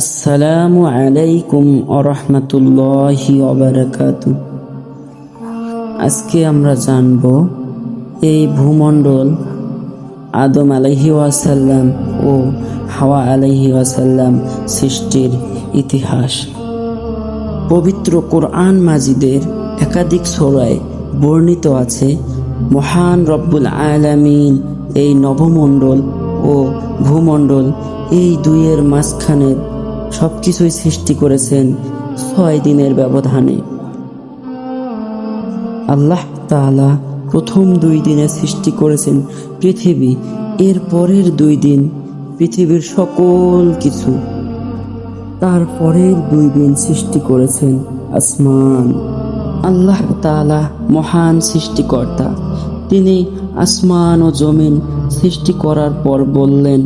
আসসালামু আলাইকুম আরহামতুল্লাহি অবরাকাত আজকে আমরা জানব এই ভূমণ্ডল আদম আলাইহি ওয়াসাল্লাম ও হাওয়া আলাইহি ওয়াসাল্লাম সৃষ্টির ইতিহাস। পবিত্র কোরআন মাজিদের একাধিক সোরায় বর্ণিত আছে, মহান রব্বুল আলামিন এই নবমণ্ডল ও ভূমণ্ডল এই দুইয়ের মাঝখানে সব কিছুই সৃষ্টি করেছেন ছয় দিনের ব্যবধানে। আল্লাহ তাআলা প্রথম দুই দিনে সৃষ্টি করেছেন পৃথিবী, এর পরের দুই দিন পৃথিবীর সকল কিছু। তারপরের দুই দিন সৃষ্টি করেছেন আসমান। আল্লাহ তাআলা মহান সৃষ্টিকর্তা। তিনি আসমান ও জমিন সৃষ্টি করার পর বললেন,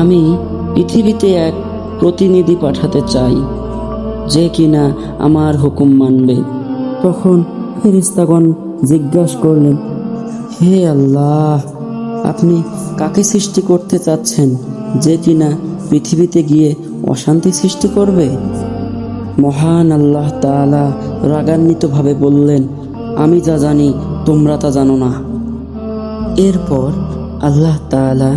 আমি পৃথিবীতে এক প্রতিনিধি পাঠাতে চাই, যে কিনা আমার হুকুম মানবে। তখন ফেরিস্তাগণ জিজ্ঞাসা করলেন, হে আল্লাহ, আপনি কাকে সৃষ্টি করতে চাচ্ছেন, যে কিনা পৃথিবীতে গিয়ে অশান্তি সৃষ্টি করবে? মহান আল্লাহ তাআলা রাগান্বিতভাবে বললেন, আমি যা জানি, তোমরা তা জানো না। এরপর আল্লাহ তাআলা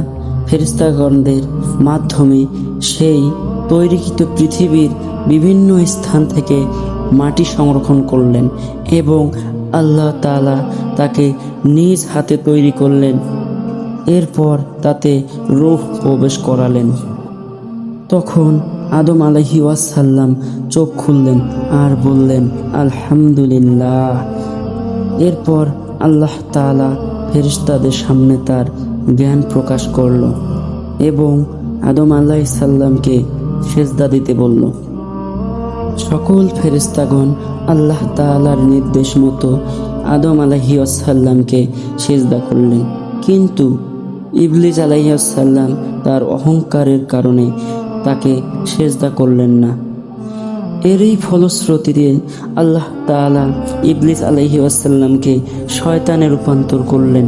ফেরিস্তাগণদের মাধ্যমে সেই তৈরিকৃত পৃথিবীর বিভিন্ন স্থান থেকে মাটি সংরক্ষণ করলেন এবং আল্লাহ তাআলা তাকে নিজ হাতে তৈরি করলেন। এরপর তাতে রোহ প্রবেশ করালেন। তখন আদম আলহি ওয়াসাল্লাম চোখ খুললেন আর বললেন, আলহামদুলিল্লাহ। এরপর আল্লাহ তাআলা ফেরিস্তাদের সামনে তার জ্ঞান প্রকাশ করল এবং আদম আল্লাহ সাল্লামকে সেজদা দিতে বলল, সকল ফেরিস্তাগণ আল্লাহ তাআলার নির্দেশ মতো আদম আলাহি আসাল্লামকে সেজদা করলেন। কিন্তু ইবলিজ আলাইসাল্লাম তার অহংকারের কারণে তাকে সেজদা করলেন না। এরই ফলশ্রুতিতে আল্লাহ তাআলা ইবলিস আলাইহি আসাল্লামকে শয়তানে রূপান্তর করলেন।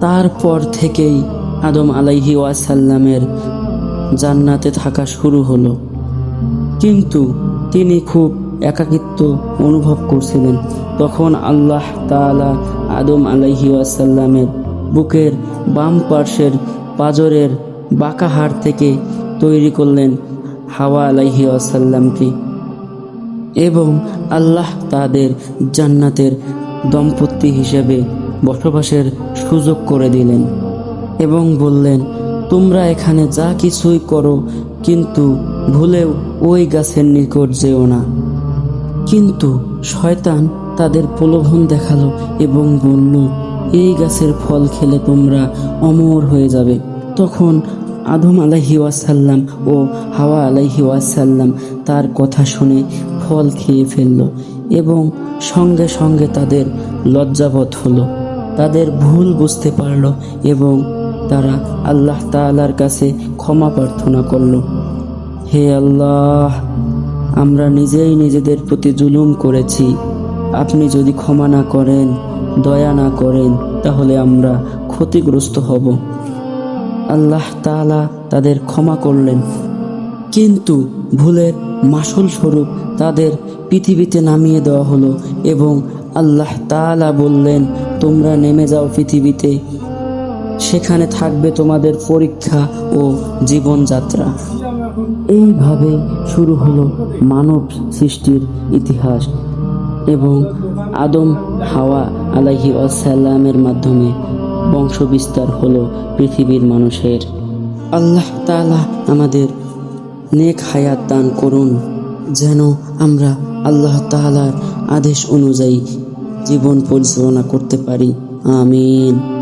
তারপর থেকেই আদম আলাইহি ওয়াসাল্লামের জান্নাতে থাকা শুরু হলো। কিন্তু তিনি খুব একাকিত্ব অনুভব করছিলেন। তখন আল্লাহ তাআলা আদম আলাইহি ওয়াসাল্লামের বুকের বাম পার্শ্বের পাজরের বাঁকা হাড় থেকে তৈরি করলেন হাওয়া আলাইহি ওয়াসাল্লামকে। এবং আল্লাহ তাদের জান্নাতের দম্পতি হিসেবে বসবাসের সুযোগ করে দিলেন এবং বললেন তোমরা এখানে যা কিছুই করো, কিন্তু ভুলেও ওই গাছের নিকট যেও না। কিন্তু শয়তান তাদের প্রলোভন দেখাল এবং বলল, এই গাছের ফল খেলে তোমরা অমর হয়ে যাবে। তখন আদম আলাহি ওয়াসাল্লাম ও হাওয়া আলাইহি ওয়াসাল্লাম তার কথা শুনে ফল খেয়ে ফেলল এবং সঙ্গে সঙ্গে তাদের লজ্জাবোধ হলো। তাদের ভুল বুঝতে পারল এবং তারা আল্লাহ তাআলার কাছে ক্ষমা প্রার্থনা করল। হে আল্লাহ, আমরা নিজেই নিজেদের প্রতি জুলুম করেছি। আপনি যদি ক্ষমা না করেন, দয়া না করেন, তাহলে আমরা ক্ষতিগ্রস্ত হব। আল্লাহ তাআলা তাদের ক্ষমা করলেন। কিন্তু ভুলের মাসুল স্বরূপ তাদের পৃথিবীতে নামিয়ে দেওয়া হলো এবং আল্লাহ তাআলা বললেন, তোমরা নেমে যাও পৃথিবীতে। সেখানে থাকবে তোমাদের পরীক্ষা ও জীবনযাত্রা। এইভাবে শুরু হলো মানব সৃষ্টির ইতিহাস এবং আদম হাওয়া আলাইহি আসাল্লামের মাধ্যমে বংশ বিস্তার হলো পৃথিবীর মানুষের। আল্লাহ তাআলা আমাদের নেক হায়াত দান করুন, যেন আমরা আল্লাহ তাআলার আদেশ অনুযায়ী জীবন পরিচালনা করতে পারি। আমিন।